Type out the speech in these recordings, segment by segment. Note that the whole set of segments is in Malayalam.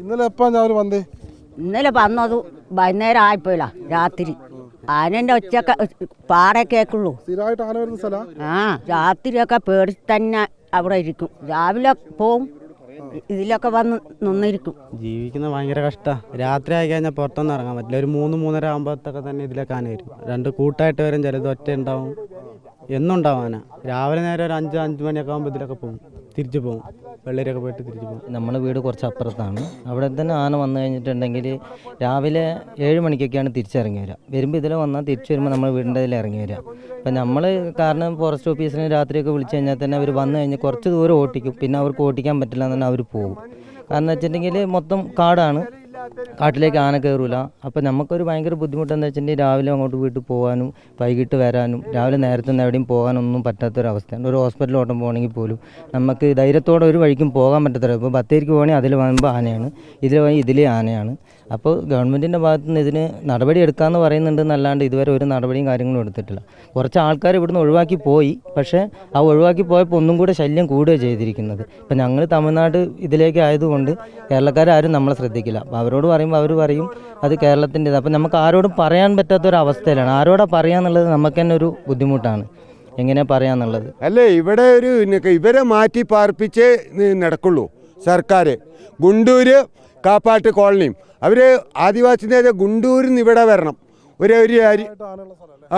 ഇന്നലെ എപ്പാ ഞാൻ വന്നേ? ഇന്നലെ വന്നത് വൈകുന്നേരം ആയിപ്പോയില്ല രാത്രി. ആനന്റെ ഒച്ചയൊക്കെ പാടെ കേക്കുള്ളൂ. സ്ഥിരമായിട്ട് ആന വരുന്ന സ്ഥലം? ആ രാത്രിയൊക്കെ പേടിച്ച് തന്നെ അവിടെ ഇരിക്കും. രാവിലെ പോവും ഇതിലൊക്കെ വന്ന് നിന്നിരിക്കും. ജീവിക്കുന്ന ഭയങ്കര കഷ്ടമാണ് രാത്രി ആയി കഴിഞ്ഞാൽ പുറത്തൊന്നും ഇറങ്ങാൻ പറ്റില്ല. ഒരു മൂന്ന് മൂന്നര ആകുമ്പോഴത്തൊക്കെ തന്നെ ഇതിലൊക്കെ ആന വരും. രണ്ട് കൂട്ടായിട്ട് വരും ചിലത് ഒറ്റ ഉണ്ടാവും. എന്നും ഉണ്ടാവും ആന രാവിലെ നേരം ഒരു അഞ്ച് അഞ്ച് മണിയൊക്കെ ആകുമ്പോൾ ഇതിലൊക്കെ പോകും തിരിച്ചു പോകും വെള്ളരിയൊക്കെ പോയിട്ട് തിരിച്ചു പോകും നമ്മുടെ വീട് കുറച്ച് അപ്പുറത്താണ് അവിടെ തന്നെ ആന വന്നു കഴിഞ്ഞിട്ടുണ്ടെങ്കിൽ രാവിലെ ഏഴ് മണിക്കൊക്കെയാണ് തിരിച്ചിറങ്ങി വരിക. വരുമ്പോൾ ഇതിൽ വന്നാൽ തിരിച്ചു വരുമ്പോൾ നമ്മൾ വീടിന്റെ ഇതിൽ ഇറങ്ങി വരിക. അപ്പം നമ്മൾ കാരണം ഫോറസ്റ്റ് ഓഫീസിന് രാത്രിയൊക്കെ വിളിച്ചു കഴിഞ്ഞാൽ തന്നെ അവർ വന്നു കഴിഞ്ഞ് കുറച്ച് ദൂരം ഓട്ടിക്കും പിന്നെ അവർക്ക് ഓട്ടിക്കാൻ പറ്റില്ല എന്ന് അവർ പോകും കാരണം വെച്ചിട്ടുണ്ടെങ്കിൽ മൊത്തം കാടാണ്. കാട്ടിലേക്ക് ആന കയറൂല അപ്പോൾ നമുക്കൊരു ഭയങ്കര ബുദ്ധിമുട്ട് എന്താ വെച്ചിട്ടുണ്ടെങ്കിൽ രാവിലെ അങ്ങോട്ട് വീട്ടിൽ പോകാനും വൈകിട്ട് വരാനും രാവിലെ നേരത്തെ നിന്ന് എവിടെയും പോകാനൊന്നും പറ്റാത്തൊരവസ്ഥയാണ് ഒരു ഹോസ്പിറ്റലിൽ ഓട്ടം പോകണമെങ്കിൽ പോലും നമുക്ക് ധൈര്യത്തോടെ ഒരു വഴിക്കും പോകാൻ പറ്റത്തില്ല. ഇപ്പോൾ ബത്തേരിക്ക് പോകണമെങ്കിൽ അതിൽ വരുമ്പോൾ ആനയാണ്. ഇതിൽ പോയി ഇതിലെ ആനയാണ്. അപ്പോൾ ഗവൺമെന്റിന്റെ ഭാഗത്തു നിന്ന് ഇതിന് നടപടി എടുക്കാമെന്ന് പറയുന്നുണ്ട് എന്നല്ലാണ്ട് ഇതുവരെ ഒരു നടപടിയും കാര്യങ്ങളും എടുത്തിട്ടില്ല. കുറച്ച് ആൾക്കാർ ഇവിടുന്ന് ഒഴിവാക്കി പോയി. പക്ഷേ ആ ഒഴിവാക്കി പോയപ്പോൾ ഒന്നും കൂടെ ശല്യം കൂടുകയാണ് ചെയ്തിരിക്കുന്നത്. ഇപ്പം ഞങ്ങൾ തമിഴ്നാട് ഇതിലേക്ക് ആയതുകൊണ്ട് കേരളക്കാരും നമ്മളെ ശ്രദ്ധിക്കില്ല. അപ്പോൾ അവരോട് പറയുമ്പോൾ അവർ പറയും അത് കേരളത്തിന്റെത്. അപ്പം നമുക്ക് ആരോടും പറയാൻ പറ്റാത്ത ഒരു അവസ്ഥയിലാണ് ആരോടാ പറയാന്നുള്ളത് നമുക്ക് തന്നെ ഒരു ബുദ്ധിമുട്ടാണ്. എങ്ങനെ പറയാന്നുള്ളത്? അല്ലേ ഇവിടെ ഒരു ഇവരെ മാറ്റി പാർപ്പിച്ചേ നടക്കുള്ളൂ സർക്കാർ ഗുണ്ടൂര് കാപ്പാട്ട് കോളനിയും. അവർ ആദിവാസി നേരെ ഗുണ്ടൂരിൽ നിന്ന് ഇവിടെ വരണം. ഒരു ഒരു അരി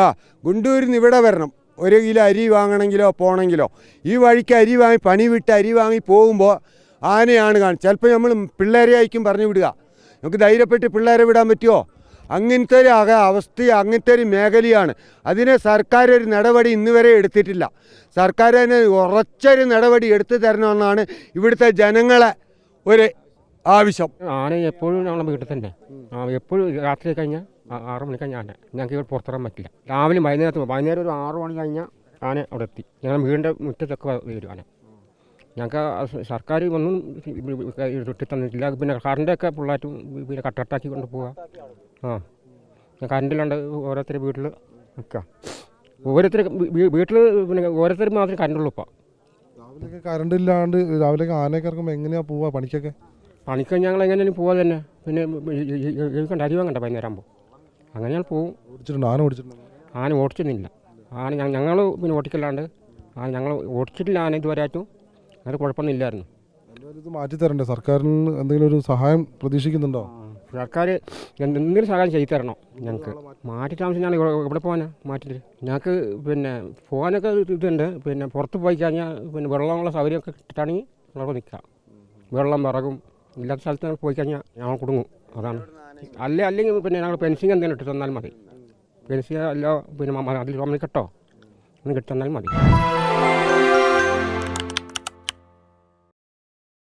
ആ ഗുണ്ടൂരിൽ നിന്ന് ഇവിടെ വരണം. ഒരു കിലോ അരി വാങ്ങണമെങ്കിലോ പോകണമെങ്കിലോ ഈ വഴിക്ക് അരി വാങ്ങി പണി വിട്ട് അരി വാങ്ങി പോകുമ്പോൾ ആനയാണ് കാണും ചിലപ്പോൾ നമ്മൾ പിള്ളേരെ ആയിരിക്കും പറഞ്ഞു വിടുക. നമുക്ക് ധൈര്യപ്പെട്ട് പിള്ളേരെ വിടാൻ പറ്റുമോ? അങ്ങനത്തെ ഒരു അവസ്ഥ അങ്ങനത്തെ ഒരു മേഖലയാണ്. അതിനെ സർക്കാർ ഒരു നടപടി ഇന്ന് വരെ എടുത്തിട്ടില്ല. സർക്കാർ അതിന് ഉറച്ചൊരു നടപടി എടുത്തു തരണമെന്നാണ് ഇവിടുത്തെ ജനങ്ങളെ ഒരു ആവശ്യം. ആന എപ്പോഴും ഞങ്ങളുടെ വീട്ടിൽ തന്നെ. എപ്പോഴും രാത്രി കഴിഞ്ഞാൽ ആറ് മണി കഴിഞ്ഞാൽ ആന. ഞങ്ങൾക്ക് ഇവിടെ പുറത്തിറങ്ങാൻ പറ്റില്ല. രാവിലെ വൈകുന്നേരത്ത് വൈകുന്നേരം ഒരു ആറ് മണി കഴിഞ്ഞാൽ ആന അവിടെ എത്തി. ഞങ്ങളുടെ വീടിന്റെ മുറ്റത്തൊക്കെ വരും ആന. ഞങ്ങൾക്ക് സർക്കാർ ഒന്നും ഇട്ടി തന്നിട്ടില്ല പിന്നെ കറണ്ടൊക്കെ പിള്ളേരും പിന്നെ കട്ടട്ടാക്കി കൊണ്ട് പോവുക ആ. കറണ്ടിലുണ്ട് ഓരോരുത്തർ വീട്ടിൽ നിൽക്കുക ഓരോരുത്തർ വീട്ടിൽ പിന്നെ ഓരോരുത്തർ മാത്രമേ കറണ്ടുള്ളൂ ഇപ്പം. രാവിലെയൊക്കെ കറണ്ട് ഇല്ലാണ്ട് രാവിലെ ആനയൊക്കെ ഇറങ്ങുമ്പോൾ എങ്ങനെയാണ് പോവാ പണിക്കൊക്കെ? പണിക്ക് ഞങ്ങൾ എങ്ങനെയാണ് പോവാ തന്നെ. പിന്നെ കണ്ട? അരി വാങ്ങണ്ട വൈകുന്നേരം ആകുമ്പോൾ അങ്ങനെ ഞങ്ങൾ പോവും. ഓടിച്ചിട്ടുണ്ട്? ആന ഓടിച്ചിട്ടുണ്ട്? ആന ഓടിച്ചിരുന്നില്ല ആന ഞങ്ങൾ പിന്നെ ഓടിക്കല്ലാണ്ട് ആ ഞങ്ങൾ ഓടിച്ചിട്ടില്ല ആന ഇതുവരെയായിട്ടും. അത് കുഴപ്പമൊന്നും ഇല്ലായിരുന്നു. ഇത് മാറ്റി തരണ്ടേ? സർക്കാരിന് എന്തെങ്കിലും ഒരു സഹായം പ്രതീക്ഷിക്കുന്നുണ്ടോ? സർക്കാർ എന്തെങ്കിലും സഹായം ചെയ്തു തരണം ഞങ്ങൾക്ക് മാറ്റി ഞാൻ എവിടെ പോകാനാ മാറ്റിട്ട് ഞങ്ങൾക്ക് പിന്നെ പോകാനൊക്കെ ഇതുണ്ട്. പിന്നെ പുറത്ത് പോയി കഴിഞ്ഞാൽ പിന്നെ വെള്ളമുള്ള സൗകര്യമൊക്കെ കിട്ടുകയാണെങ്കിൽ അവിടെ നിൽക്കാം. വെള്ളം വിറകും ഇല്ലാത്ത സ്ഥലത്ത് ഞങ്ങൾ പോയി കഴിഞ്ഞാൽ ഞങ്ങൾ കുടുങ്ങും. അതാണ്. അല്ലേ അല്ലെങ്കിൽ പിന്നെ ഞങ്ങൾ പെൻസിങ് എന്തെങ്കിലും ഇട്ട് തന്നാൽ മതി. പെൻസിങ് അല്ല പിന്നെ അതിൽ അതിൽ കിട്ടോ ഒന്ന് കിട്ടി തന്നാൽ മതി.